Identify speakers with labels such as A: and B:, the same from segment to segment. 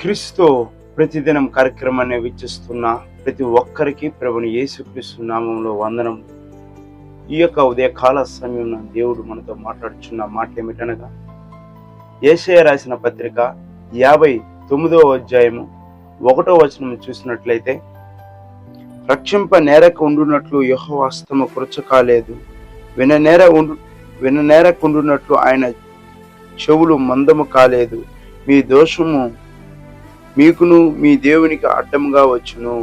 A: క్రీస్తు ప్రతిదినం కార్యక్రమాన్ని వీక్షిస్తున్న ప్రతి ఒక్కరికి ప్రభుని యేసుక్రీస్తు నామంలో వందనం. ఈ యొక్క ఉదయకాల సమయంలో దేవుడు మనతో మాట్లాడుచున్న మాట ఏమిటనగా ఏషయ రాసిన పత్రిక యాభై తొమ్మిదవ అధ్యాయము ఒకటో వచనం చూసినట్లయితే రక్షింప నేరకు ఉండునట్లు యుహవాస్తమ కురచ కృచ కాలేదు. విననేర ఉండు విననేరకుండునట్లు ఆయన చెవులు మందము కాలేదు. మీ దోషము మీకును మీ దేవునికి అడ్డంగా వచ్చును.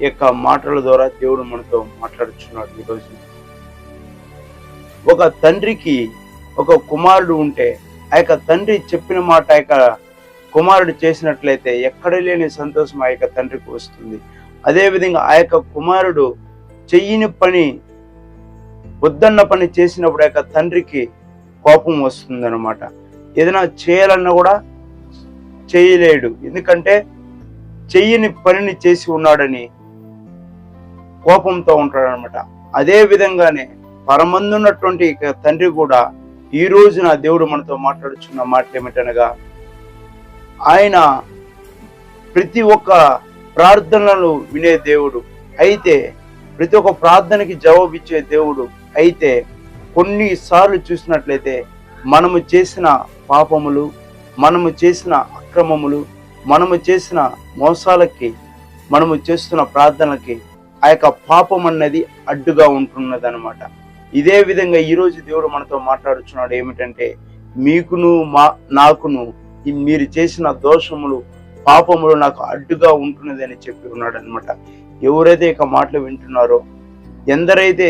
A: ఈ యొక్క మాటల ద్వారా దేవుడు మనతో మాట్లాడుచున్నాడు ఈరోజు ఒక తండ్రికి ఒక కుమారుడు ఉంటే ఆ యొక్క తండ్రి చెప్పిన మాట ఆ యొక్క కుమారుడు చేసినట్లయితే ఎక్కడ లేని సంతోషం ఆ యొక్క తండ్రికి వస్తుంది. అదేవిధంగా ఆ యొక్క కుమారుడు చెయ్యని పని వద్దన్న పని చేసినప్పుడు ఆ యొక్క తండ్రికి కోపం వస్తుంది అనమాట ఏదైనా చేయాలన్నా కూడా చేయలేడు. ఎందుకంటే చెయ్యని పనిని చేసి ఉన్నాడని కోపంతో ఉంటాడు అనమాట అదే విధంగానే పరమందున్నటువంటి తండ్రి కూడా ఈ రోజున దేవుడు మనతో మాట్లాడుచున్న మాట ఏమిటనగా ఆయన ప్రతి ఒక్క ప్రార్థనలను వినే దేవుడు అయితే ప్రతి ఒక్క ప్రార్థనకి జవాబు ఇచ్చే దేవుడు అయితే కొన్నిసార్లు చూసినట్లయితే మనము చేసిన పాపములు మనము చేసిన అక్రమములు మనము చేసిన మోసాలకి మనము చేస్తున్న ప్రార్థనలకి ఆ యొక్క పాపం అన్నది అడ్డుగా ఉంటున్నది అనమాట ఇదే విధంగా ఈరోజు దేవుడు మనతో మాట్లాడుచున్నాడు ఏమిటంటే మీకును మా నాకును ఈ మీరు చేసిన దోషములు పాపములు నాకు అడ్డుగా ఉంటున్నది అని చెప్పి ఉన్నాడు అనమాట ఎవరైతే ఇక మాటలు వింటున్నారో ఎందరైతే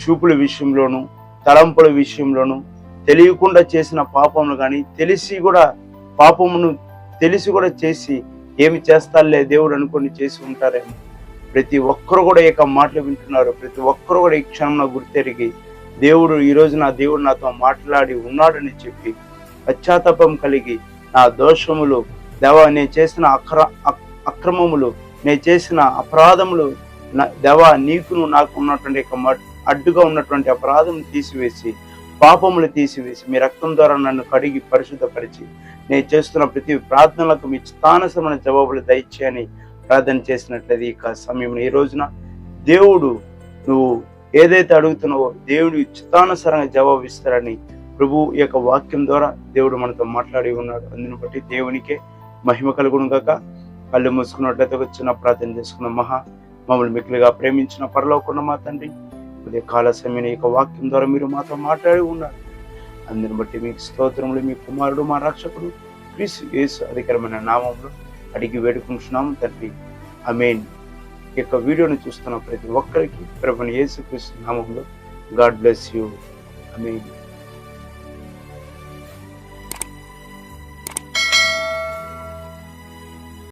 A: చూపుల విషయంలోను తలంపుల విషయంలోనూ తెలియకుండా చేసిన పాపములు కానీ తెలిసి కూడా పాపమును తెలిసి కూడా చేసి ఏమి చేస్తాలే దేవుడు అనుకొని చేసి ఉంటారేమో. ప్రతి ఒక్కరు కూడా ఈ మాటలు వింటున్నారు. ప్రతి ఒక్కరు కూడా ఈ క్షణంలో గుర్తెరిగి దేవుడు ఈ నా దేవుడు నాతో మాట్లాడి ఉన్నాడని చెప్పి పశ్చాత్తాపం కలిగి నా దోషములు దేవా నేను చేసిన అక్ర అక్రమములు నేను చేసిన అపరాధములు నా- దేవా నీకును నాకు ఉన్నటువంటి అడ్డుగా ఉన్నటువంటి అపరాధం తీసివేసి పాపములు తీసివేసి మీ రక్తం ద్వారా నన్ను కడిగి పరిశుద్ధపరిచి నేను చేస్తున్న ప్రతి ప్రార్థనలకు మీ స్థానసమైన జవాబులు దయచేయని ప్రార్థన చేసినట్లయితే ఇక సమయం ఈ రోజున దేవుడు నువ్వు ఏదైతే అడుగుతున్నావో దేవుడు చిత్తానుసారంగా జవాబు ఇస్తారని ప్రభు ఈ యొక్క వాక్యం ద్వారా దేవుడు మనతో మాట్లాడి ఉన్నాడు. అందుని బట్టి దేవునికే మహిమ కలుగును గాక. కళ్ళు మూసుకున్నట్లయితే వచ్చిన ప్రార్థన చేసుకున్న మహా మమ్మల్ని మిక్కులుగా ప్రేమించిన పరలోకున్న మా తండ్రి ఉదయ కాల సమయం యొక్క వాక్యం ద్వారా మీరు మాతో మాట్లాడి ఉన్నారు అందుని బట్టి మీకు స్తోత్రములు మీ కుమారుడు మా రక్షకుడు ప్లీజ్ యేసు అధికరమైన నామంలో అడిగి వేడుకుంటున్నాము తండ్రి. అమేన్ ఈ యొక్క వీడియోని చూస్తున్న ప్రతి ఒక్కరికి ప్రభుని యేసు క్రీస్తు నామంలో గాడ్ బ్లెస్ యూ. అమేన్